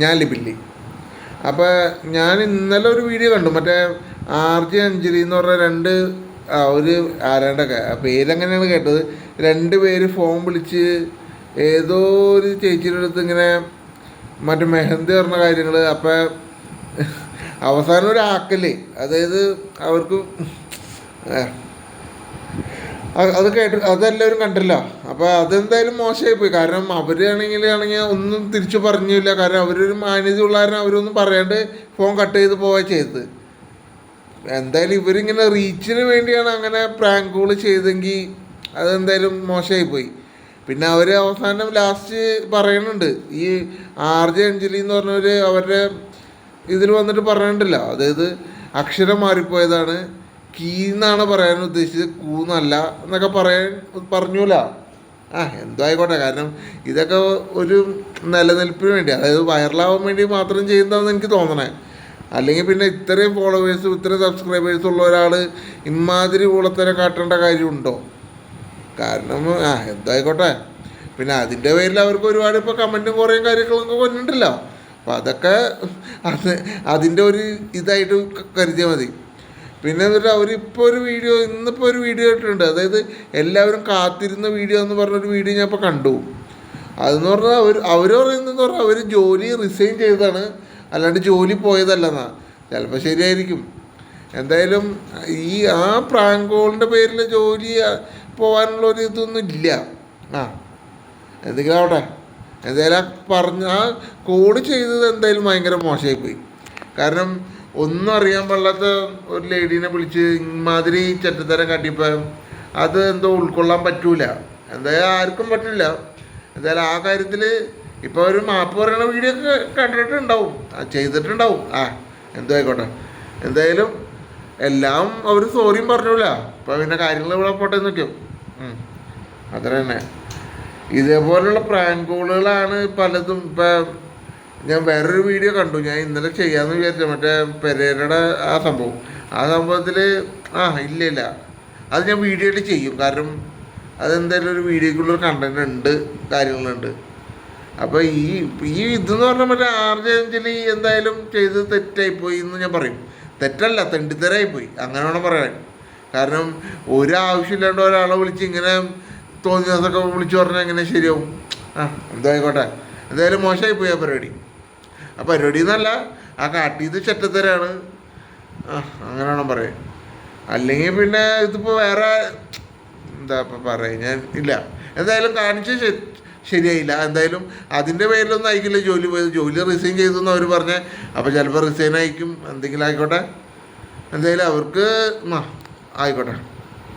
ഞാൻ ലിപില്ലി അപ്പോൾ ഞാൻ ഇന്നലെ ഒരു വീഡിയോ കണ്ടു. മറ്റേ ആർ ജെ അഞ്ജലി എന്ന് പറഞ്ഞ രണ്ട് ഒരു ആരാണ്ടൊക്കെ ആ പേരെങ്ങനെയാണ് കേട്ടത്? രണ്ട് പേര് ഫോൺ വിളിച്ച് ഏതോ ഒരു ചേച്ചിയുടെ അടുത്ത് ഇങ്ങനെ മറ്റേ മെഹന്തി പറഞ്ഞ കാര്യങ്ങൾ അപ്പോൾ അവസാനം ഒരു ആക്കൽ. അതായത് അവർക്ക് അത് കേട്ട് അതെല്ലാവരും കണ്ടില്ല. അപ്പോൾ അതെന്തായാലും മോശമായി പോയി കാരണം അവരാണെങ്കിൽ ആണെങ്കിൽ ഒന്നും തിരിച്ചു പറഞ്ഞില്ല. കാരണം അവരൊരു മാന്യത ഉള്ളവരെ അവരൊന്നും പറയാണ്ട് ഫോൺ കട്ട് ചെയ്ത് പോവുക ചെയ്തത്. എന്തായാലും ഇവരിങ്ങനെ റീച്ചിന് വേണ്ടിയാണ് അങ്ങനെ പ്രാങ്ക് കോൾ ചെയ്തെങ്കിൽ അതെന്തായാലും മോശമായി പോയി പിന്നെ അവർ അവസാനം ലാസ്റ്റ് പറയുന്നുണ്ട് ഈ ആർ ജെ അഞ്ജലി എന്ന് പറഞ്ഞവർ അവരുടെ ഇതിൽ വന്നിട്ട് പറയണ്ടല്ലോ അതായത് അക്ഷരം മാറിപ്പോയതാണ്. കീ എന്നാണ് പറയാൻ ഉദ്ദേശിച്ചത്. കൂന്നല്ല എന്നൊക്കെ പറയാൻ പറഞ്ഞൂല. ആ എന്തോ ആയിക്കോട്ടെ കാരണം ഇതൊക്കെ ഒരു നിലനിൽപ്പിന് വേണ്ടി അതായത് വൈറലാവാൻ വേണ്ടി മാത്രം ചെയ്യുന്നതെന്ന് എനിക്ക് തോന്നണേ. അല്ലെങ്കിൽ പിന്നെ ഇത്രയും ഫോളോവേഴ്സും ഇത്രയും സബ്സ്ക്രൈബേഴ്സും ഉള്ള ഒരാൾ ഇമാതിരി ഊളത്തരം കാട്ടേണ്ട കാര്യമുണ്ടോ? കാരണം ആ എന്തായിക്കോട്ടെ. പിന്നെ അതിന്റെ പേരിൽ അവർക്ക് ഒരുപാട് ഇപ്പോൾ കമന്റും കുറേ കാര്യങ്ങളൊക്കെ കൊണ്ടിട്ടില്ല അപ്പോൾ അതൊക്കെ അത് അതിന്റെ ഒരു ഇതായിട്ട് കരുതിയാൽ മതി. പിന്നെ എന്നിട്ട് അവരിപ്പോൾ ഒരു വീഡിയോ ഇന്നിപ്പോൾ ഒരു വീഡിയോ ഇട്ടിട്ടുണ്ട്. അതായത് എല്ലാവരും കാത്തിരുന്ന വീഡിയോ എന്ന് പറഞ്ഞൊരു വീഡിയോ ഞാൻ ഇപ്പോൾ കണ്ടു. അതെന്ന് പറഞ്ഞാൽ അവർ അവർ പറയുന്നതെന്ന് പറഞ്ഞാൽ അവർ ജോലി റിസൈൻ ചെയ്തതാണ്. അല്ലാണ്ട് ജോലി പോയതല്ലെന്നാ. ചിലപ്പോൾ ശരിയായിരിക്കും. എന്തായാലും ഈ ആ പ്രാങ്കോളിന്റെ പേരിൽ ജോലി പോകാനുള്ള ഒരു ഇതൊന്നും ഇല്ല. ആ എന്തെങ്കിലും ആവട്ടെ. എന്തായാലും ആ പറഞ്ഞ ആ കോഡ് ചെയ്തത് എന്തായാലും ഭയങ്കര മോശമായി പോയി കാരണം ഒന്നും അറിയാൻ പാടില്ലാത്ത ഒരു ലേഡീനെ വിളിച്ച് ഇമാതിരി ചെറ്റത്തരം കാട്ടിയപ്പോൾ അത് എന്തോ ഉൾക്കൊള്ളാൻ പറ്റൂല. എന്തായാലും ആർക്കും പറ്റില്ല. എന്തായാലും ആ കാര്യത്തിൽ ഇപ്പോൾ ഒരു മാപ്പ് പറയുന്ന വീഡിയോ ഒക്കെ കണ്ടിട്ടുണ്ടാവും ചെയ്തിട്ടുണ്ടാവും. ആ എന്തോ ആയിക്കോട്ടെ. എന്തായാലും എല്ലാം അവർ സോറിയും പറഞ്ഞൂല. അപ്പോൾ പിന്നെ കാര്യങ്ങൾ ഇവിടെ പോട്ടെ വയ്ക്കും. അത്ര തന്നെ ഇതേപോലുള്ള പ്രാങ്ക് കോളുകളാണ് പലതും ഇപ്പം ഞാൻ വേറൊരു വീഡിയോ കണ്ടു. ഞാൻ ഇന്നലെ ചെയ്യാമെന്ന് വിചാരിച്ചു. മറ്റേ പെരേരയുടെ ആ സംഭവം. ആ സംഭവത്തിൽ ആ ഇല്ല ഇല്ല. അത് ഞാൻ വീഡിയോ ആയിട്ട് ചെയ്യും. കാരണം അതെന്തായാലും ഒരു വീഡിയോക്കുള്ള കണ്ടന്റ് ഉണ്ട് കാര്യങ്ങളുണ്ട്. അപ്പോൾ ഈ ഈ ഇതെന്ന് പറഞ്ഞാൽ മറ്റേ ആർജെഞ്ചലി എന്തായാലും ചെയ്ത് തെറ്റായിപ്പോയി എന്ന് ഞാൻ പറയും. തെറ്റല്ല തെണ്ടിത്തരായിപ്പോയി. അങ്ങനെ വേണം പറയാൻ. കാരണം ഒരാവശ്യമില്ലാണ്ട് ഒരാളെ വിളിച്ച് ഇങ്ങനെ തോന്നിയതൊക്കെ വിളിച്ചു പറഞ്ഞാൽ എങ്ങനെ ശരിയാവും? ആ എന്തായിക്കോട്ടെ. എന്തായാലും മോശമായി പോയി ആ പരിപാടി. ആ പരിപാടി എന്നല്ല ആ കാട്ടിൽ നിന്ന് ചെറ്റത്തരാണ് അങ്ങനെയാണോ വേണം അല്ലെങ്കിൽ പിന്നെ ഇതിപ്പോൾ വേറെ എന്താ ഇപ്പം പറയുക ഞാൻ ഇല്ല. എന്തായാലും കാണിച്ച ശരിയായില്ല. എന്തായാലും അതിന്റെ പേരിലൊന്നും അയക്കില്ല ജോലി പോയത്. ജോലി റിസൈൻ ചെയ്തു എന്ന് അവർ പറഞ്ഞ്. അപ്പോൾ ചിലപ്പോൾ റിസൈൻ അയക്കും എന്തെങ്കിലും ആയിക്കോട്ടെ. എന്തായാലും അവർക്ക് ആയിക്കോട്ടെ.